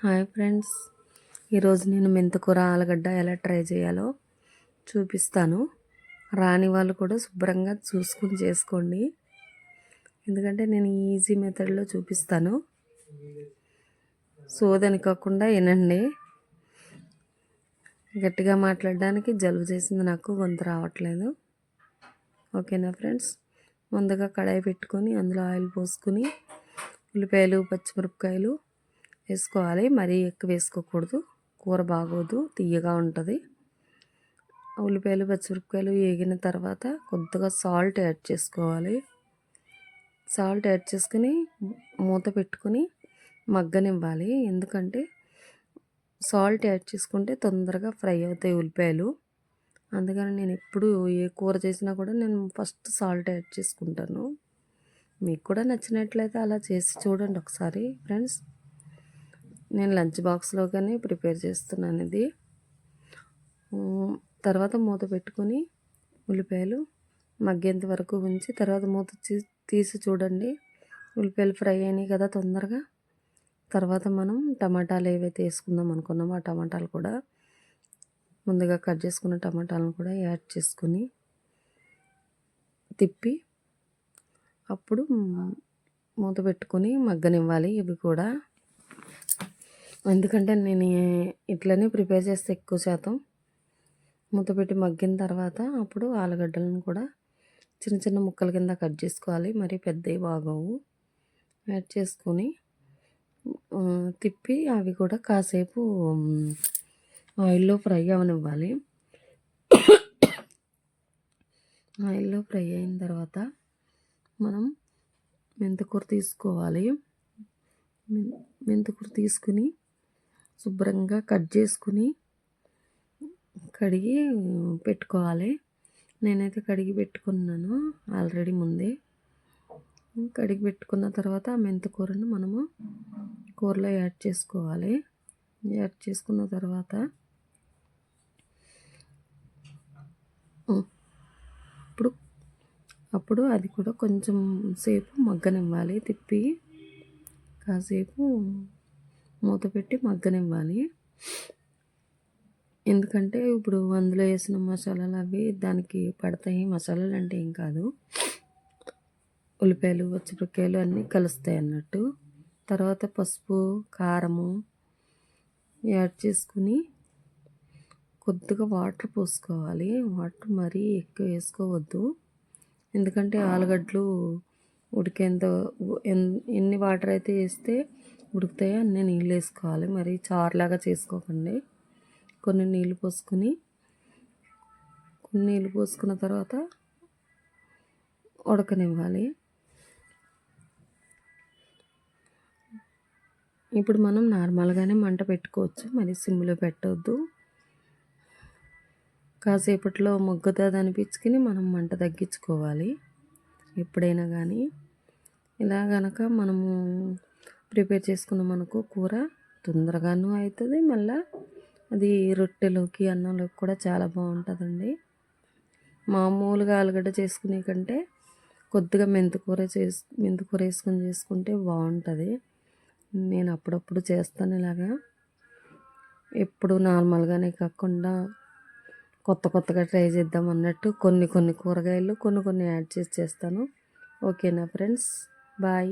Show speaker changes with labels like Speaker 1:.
Speaker 1: Hi friends. ఈరోజు నేను మెంతకూర ఆలుగడ్డ ఎలా ట్రై చేయాలో చూపిస్తాను. రాని వాళ్ళు కూడా శుభ్రంగా చూసుకుని చేసుకోండి. ఎందుకంటే నేను ఈజీ మెథడ్లో చూపిస్తాను. సోదని కాకుండా వినండి. గట్టిగా మాట్లాడడానికి జలుబు చేసింది నాకు గొంతు రావట్లేదు. ఓకేనా ఫ్రెండ్స్? ముందుగా కడాయి పెట్టుకొని అందులో ఆయిల్ పోసుకొని ఉల్లిపాయలు పచ్చిమిరపకాయలు వేసుకోవాలి. మరీ ఎక్కువ వేసుకోకూడదు. కూర బాగోదు. తీయగా ఉంటుంది. ఉల్లిపాయలు పచ్చిమిరపకాయలు వేగిన తర్వాత కొద్దిగా సాల్ట్ యాడ్ చేసుకోవాలి. సాల్ట్ యాడ్ చేసుకుని మూత పెట్టుకుని మగ్గనివ్వాలి. ఎందుకంటే సాల్ట్ యాడ్ చేసుకుంటే తొందరగా ఫ్రై అవుతాయి ఉల్లిపాయలు. అందుకని నేను ఎప్పుడు ఏ కూర చేసినా కూడా నేను ఫస్ట్ సాల్ట్ యాడ్ చేసుకుంటాను. మీకు కూడా నచ్చినట్లయితే అలా చేసి చూడండి ఒకసారి. ఫ్రెండ్స్ నేను లంచ్ బాక్స్లో కానీ ప్రిపేర్ చేస్తున్నాను ఇది. తర్వాత మూత పెట్టుకొని ఉల్లిపాయలు మగ్గేంత వరకు ఉంచి తర్వాత మూత తీసి చూడండి. ఉల్లిపాయలు ఫ్రై అయినాయి కదా తొందరగా. తర్వాత మనం టమాటాలు ఏవైతే వేసుకుందాం అనుకున్నామో ఆ టమాటాలు కూడా ముందుగా కట్ చేసుకున్న టమాటాలను కూడా యాడ్ చేసుకుని తిప్పి అప్పుడు మూత పెట్టుకొని మగ్గనివ్వాలి ఇవి కూడా. ఎందుకంటే నేను ఇట్లనే ప్రిపేర్ చేస్తే ఎక్కువ శాతం మూత పెట్టి మగ్గిన తర్వాత అప్పుడు ఆలుగడ్డలను కూడా చిన్న చిన్న ముక్కల కింద కట్ చేసుకోవాలి. మరి పెద్దవి బాగోవు. యాడ్ చేసుకొని తిప్పి అవి కూడా కాసేపు ఆయిల్లో ఫ్రై అవనివ్వాలి. ఆయిల్లో ఫ్రై అయిన తర్వాత మనం మెంతకూర తీసుకోవాలి. మెంతకూర తీసుకుని శుభ్రంగా కట్ చేసుకుని కడిగి పెట్టుకోవాలి. నేనైతే కడిగి పెట్టుకున్నాను ఆల్రెడీ ముందే. కడిగి పెట్టుకున్న తర్వాత ఆ మెంతికూరను మనము కూరలో యాడ్ చేసుకోవాలి. యాడ్ చేసుకున్న తర్వాత ఇప్పుడు అప్పుడు అది కూడా కొంచెం సేపు మగ్గనివ్వాలి తిప్పి. కాసేపు మూత పెట్టి మగ్గనివ్వాలి. ఎందుకంటే ఇప్పుడు అందులో వేసిన మసాలాలు అవి దానికి పడతాయి. మసాలాలు అంటే ఏం కాదు. ఉల్లిపాయలు పచ్చిమిరపకాయలు అన్నీ కలుస్తాయి అన్నట్టు. తర్వాత పసుపు కారము యాడ్ చేసుకుని కొద్దిగా వాటర్ పోసుకోవాలి. వాటర్ మరీ ఎక్కువ వేసుకోవద్దు. ఎందుకంటే ఆలుగడ్డలు ఉడికేంత ఎన్ని వాటర్ అయితే వేస్తే ఉడుకుతాయో అన్నీ నీళ్ళు వేసుకోవాలి. మరి చారులాగా చేసుకోకండి. కొన్ని నీళ్ళు పోసుకొని కొన్ని నీళ్ళు పోసుకున్న తర్వాత ఉడకనివ్వాలి. ఇప్పుడు మనం నార్మల్గానే మంట పెట్టుకోవచ్చు. మరి సిమ్లో పెట్టవద్దు కాసేపట్లో మొగ్గుతుంది అనిపించుకుని మనం మంట తగ్గించుకోవాలి. ఎప్పుడైనా కానీ ఇలా కనుక మనము ప్రిపేర్ చేసుకున్నాం అనుకో కూర తొందరగాను అవుతుంది మళ్ళీ అది రొట్టెలోకి అన్నంలోకి కూడా చాలా బాగుంటుందండి. మామూలుగా ఆలుగడ్డ చేసుకునే కంటే కొద్దిగా మెంతికూర చేసి మెంతికూర వేసుకొని చేసుకుంటే బాగుంటుంది. నేను అప్పుడప్పుడు చేస్తాను ఇలాగా. ఎప్పుడు నార్మల్గానే కాకుండా కొత్త కొత్తగా ట్రై చేద్దాం అన్నట్టు కొన్ని కొన్ని కూరగాయలు కొన్ని కొన్ని యాడ్ చేసి చేస్తాను. ఓకేనా ఫ్రెండ్స్? బాయ్.